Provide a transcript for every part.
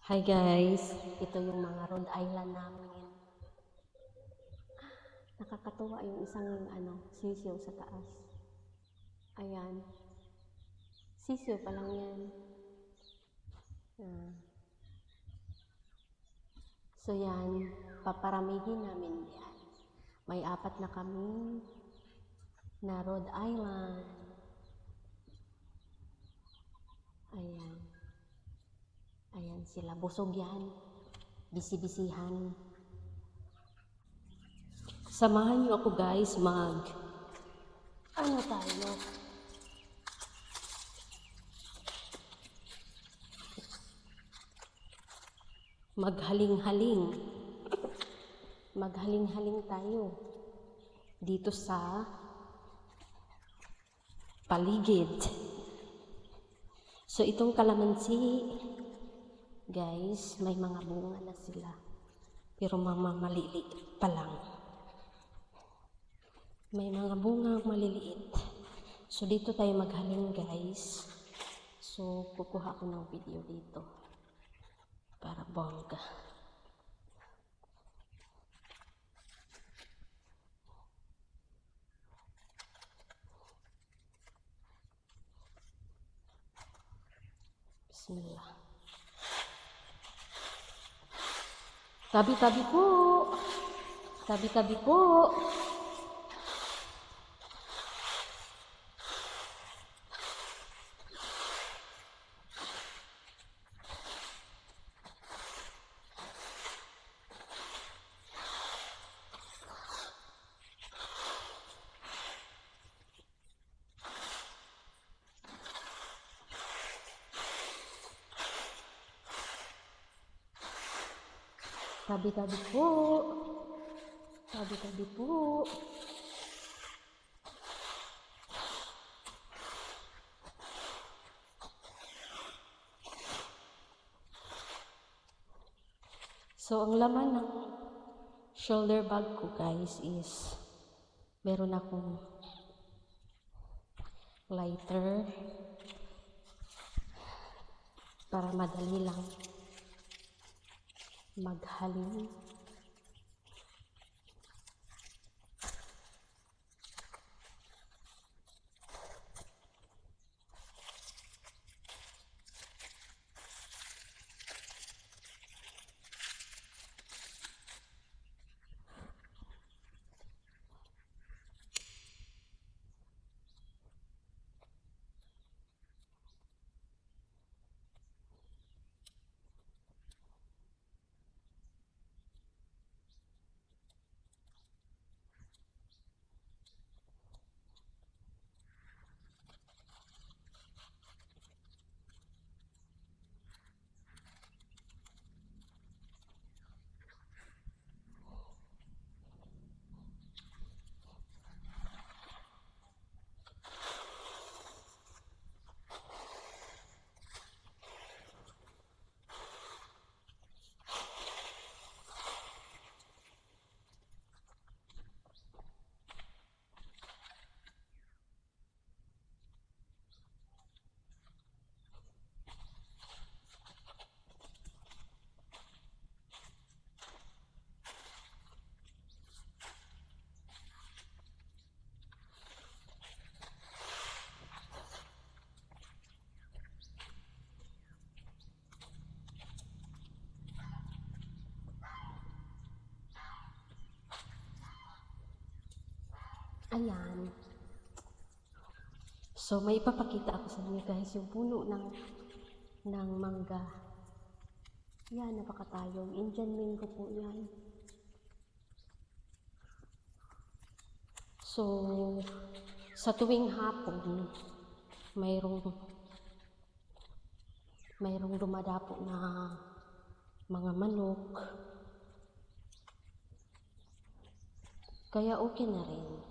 Hi guys, ito yung mga Rhode Island namin. Nakakatuwa yung isang ano, sisiyo sa taas. Ayan. Sisiyo pa lang yan. Ah. So yan, paparamihin namin yan. May apat na kami na Rhode Island. Ayan. Ayan sila. Busog yan. Bisi-bisihan. Samahan niyo ako guys mag ano tayo? Maghaling-haling. Maghaling-haling tayo dito sa paligid. So itong kalamansi, guys, may mga bunga na sila. Pero mga maliliit pa lang. May mga bunga maliliit. So dito tayo maghaling guys. So kukuha ko ng video dito. Para bongga. Bismillah. Tabi-tabi po. Tabi-tabi po. Tabi-tabi po. Tabi-tabi po. So, ang laman ng shoulder bag ko, guys, is meron akong lighter para madali lang maghaling. Ayan. So, may ipapakita ako sa inyo guys, yung puno ng ng mangga. Yan, napakatayong. Indian mango po yan. So, sa tuwing hapon, mayroong mayroong dumadapo na mga manok. Kaya okay na rin.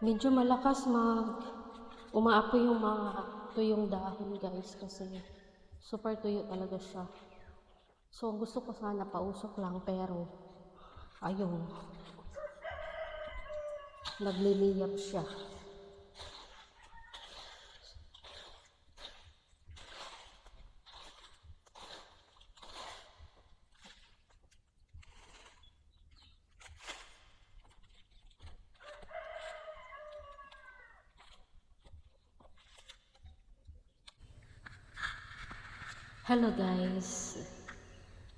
Medyo malakas mag umaapoy yung mga tuyong dahon guys kasi super tuyo talaga siya. So gusto ko sana pausok lang pero ayun. Nagliliyap siya. Hello guys.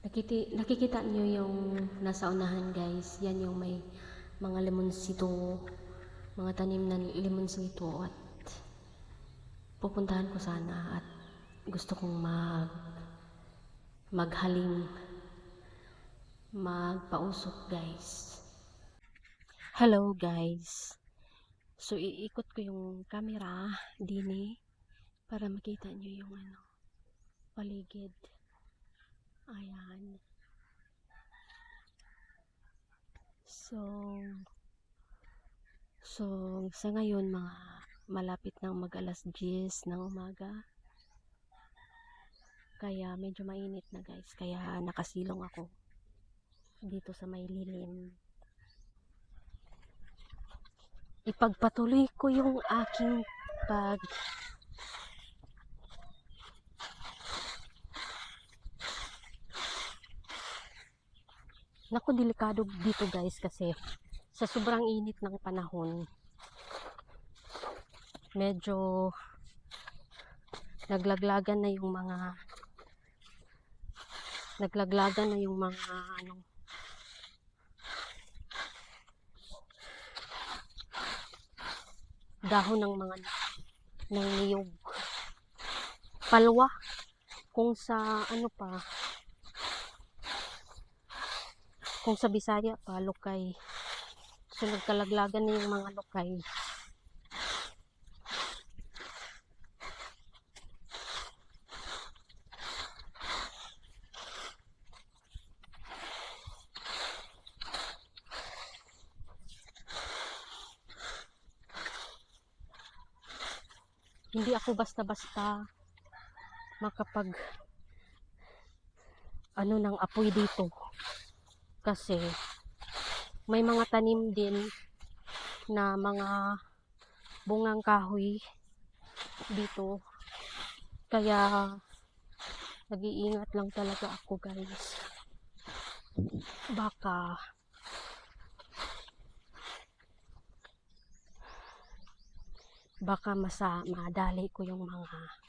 Nakiti nakikita niyo yung nasa unahan guys. Yan yung may mga lemonsito, mga tanim na lemonsito at pupuntahan ko sana at gusto kong mag maghaling magpausok guys. Hello guys. So iikot ko yung camera dini para makita niyo yung ano paligid. Ayan. So, so sa ngayon mga malapit ng mag alas 10 ng umaga. Kaya medyo mainit na guys. Kaya nakasilong ako dito sa may lilim. Ipagpatuloy ko yung aking pag Naku, delikado dito guys kasi sa sobrang init ng panahon, medyo naglaglagan na yung mga naglaglagan na yung mga ano dahon ng mga ng niyog. Palwa kung sa ano pa kung sa Bisaya pa, lokay. So, nagkalaglagan na yung mga lokay. Hindi ako basta-basta makapag ano ng apoy dito kasi may mga tanim din na mga bungang kahoy dito. Kaya nag-iingat lang talaga ako guys. Baka baka masa madali ko yung mga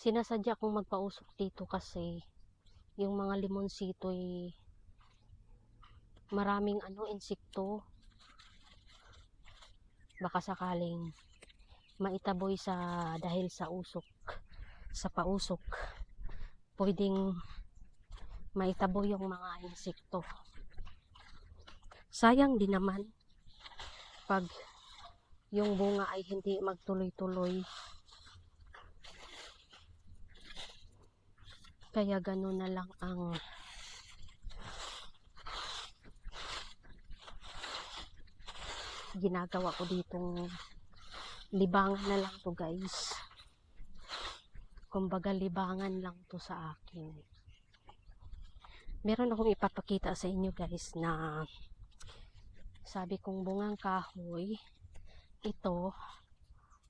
sinasadya kong magpausok dito kasi yung mga limonsito ay maraming ano insekto. Baka sakaling maitaboy sa dahil sa usok sa pausok pwedeng maitaboy yung mga insekto. Sayang din naman pag yung bunga ay hindi magtuloy-tuloy Kaya gano'n na lang ang ginagawa ko ditong libangan na lang to guys. Kumbaga libangan lang to sa akin. Meron akong ipapakita sa inyo guys na sabi kong bungang kahoy ito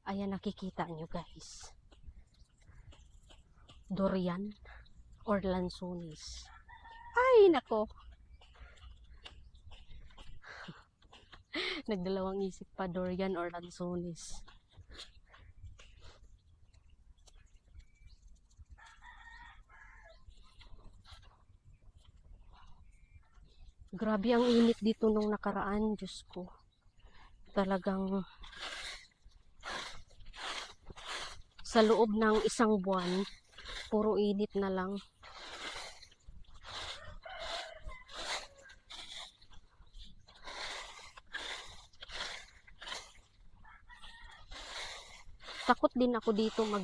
ayan nakikita nyo guys durian or lansones. Ay, nako. Nagdalawang isip pa, Dorian or Lanzones. Grabe ang init dito nung nakaraan, Diyos ko. Talagang sa loob ng isang buwan, puro init na lang. Takot din ako dito mag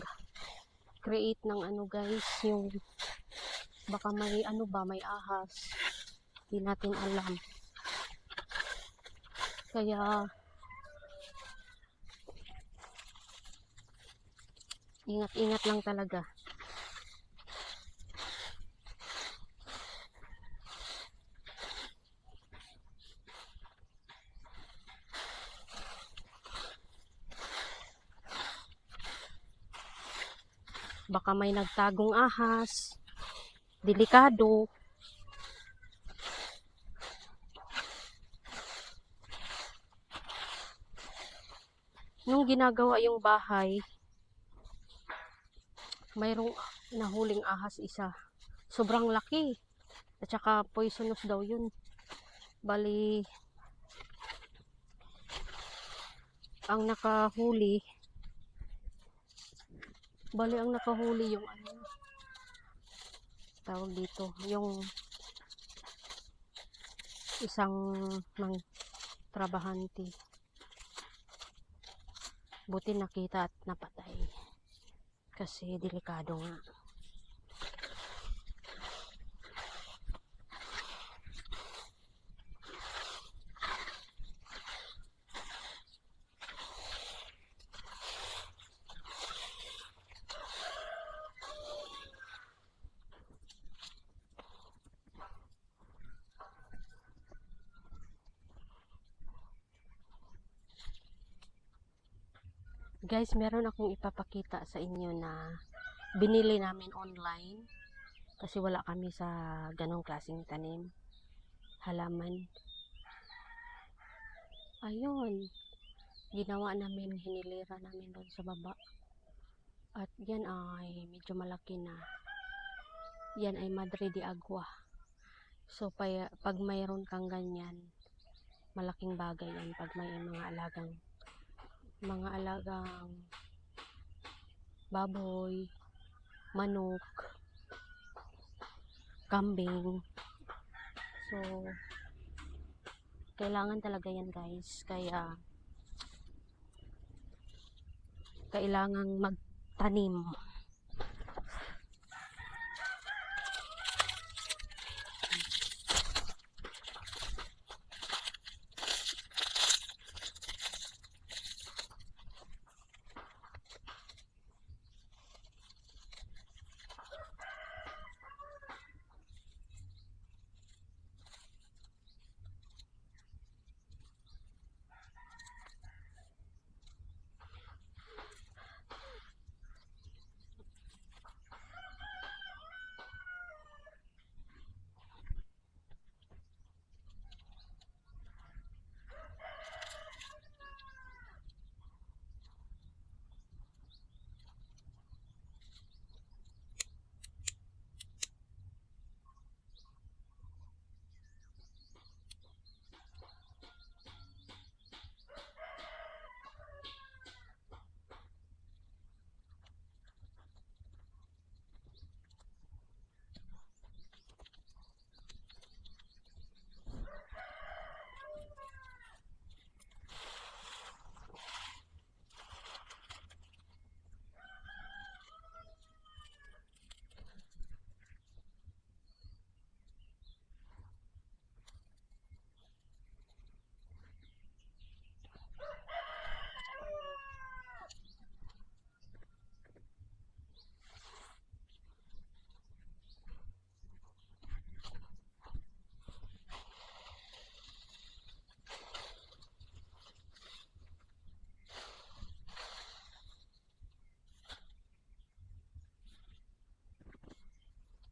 create ng ano guys, yung baka may ano ba, may ahas. Hindi natin alam. Kaya ingat-ingat lang talaga. Baka may nagtagong ahas. Delikado. Nung ginagawa yung bahay, mayroong nahuling ahas isa. Sobrang laki. At saka poisonous daw yun. Bali, ang nakahuli, bali ang nakahuli yung ano, tawag dito, yung isang ng trabahante. Buti nakita at napatay. Kasi delikado nga. Guys, meron akong ipapakita sa inyo na binili namin online kasi wala kami sa ganong klaseng tanim. Halaman. Ayun. Ginawa namin, hinilira namin doon sa baba. At yan ay medyo malaki na. Yan ay Madre de Agua. So, pag mayroon kang ganyan, malaking bagay yan pag may mga alagang mga alagang baboy, manok, kambing. So, kailangan talaga yan guys. Kaya, kailangang magtanim.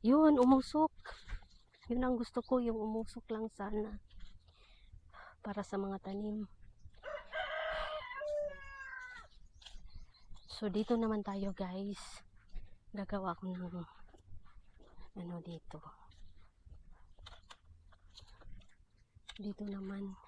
Yun, umusok. Yun ang gusto ko, yung umusok lang sana. Para sa mga tanim. So, dito naman tayo guys. Gagawa ko ng ano dito. Dito naman.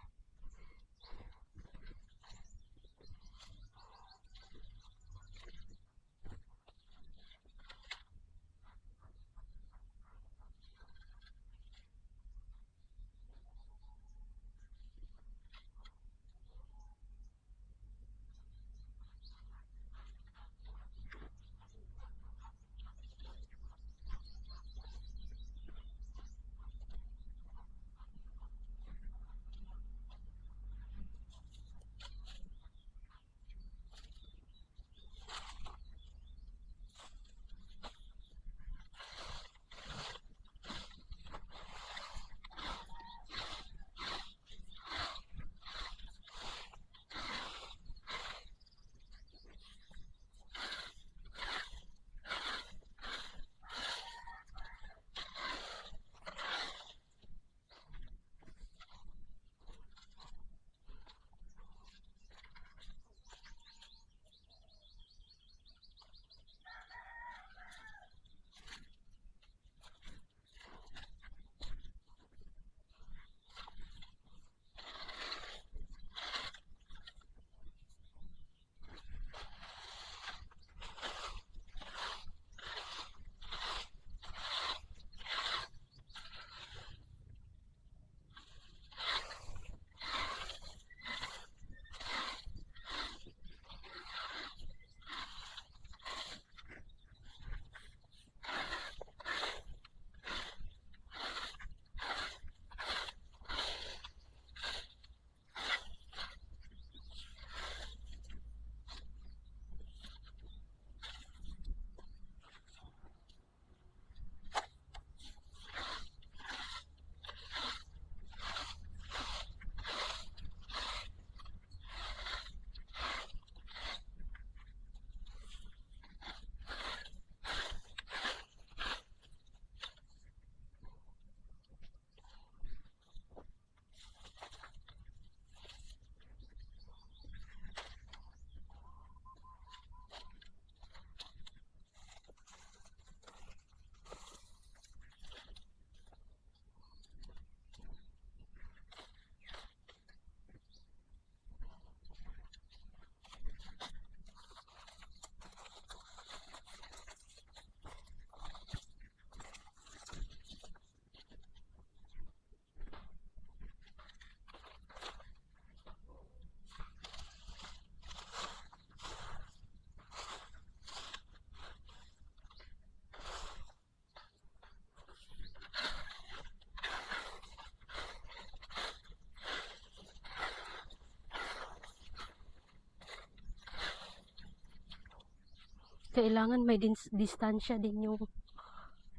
Kailangan may dis- distansya din yung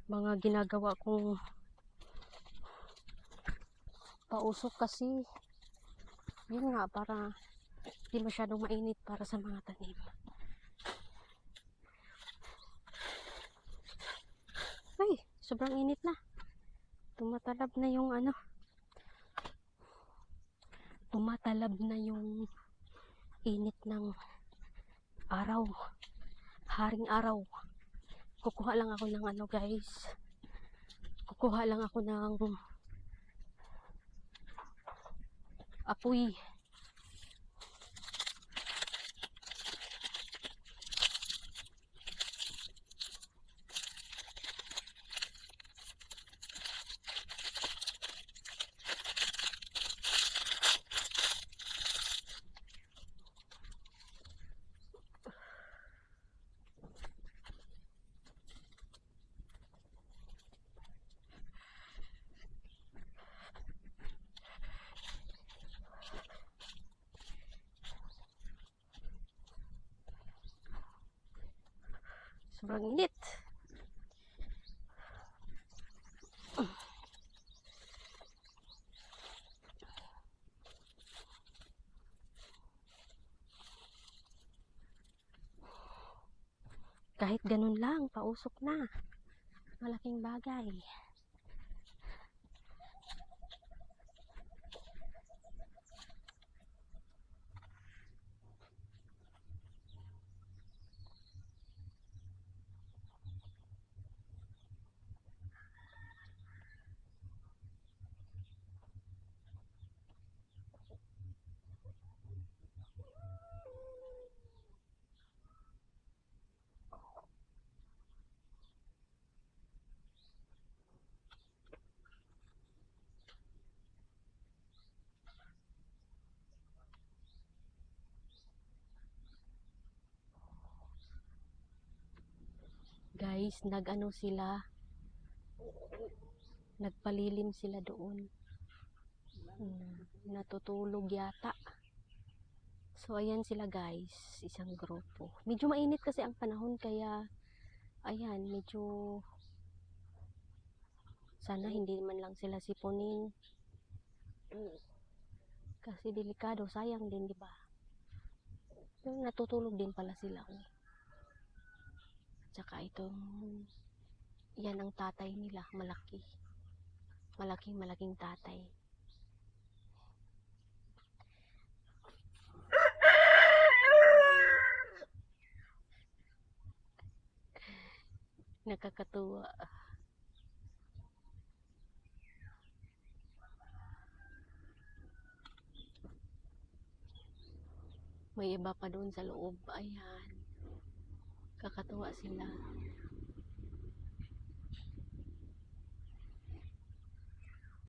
mga ginagawa kong pausok kasi yun nga para di masyadong mainit para sa mga tanim. Ay sobrang init na. Tumatalab na yung ano. Tumatalab na yung init ng araw haring araw. Kukuha lang ako ng ano guys. Kukuha lang ako ng apoy. Sobrang init. Kahit ganun lang, pausok na. Malaking bagay. Guys, nag-ano sila, nagpalilim sila doon. Hmm, natutulog yata. So, ayan sila guys, isang grupo. Medyo mainit kasi ang panahon kaya, ayan, medyo, sana hindi man lang sila sipunin. Kasi delikado, sayang din, di ba? Pero natutulog din pala sila. Oh. Tsaka itong, yan ang tatay nila, malaki. Malaking, malaking tatay. Nakakatuwa. May iba pa doon sa loob. Ayan. Kakatuwa sila.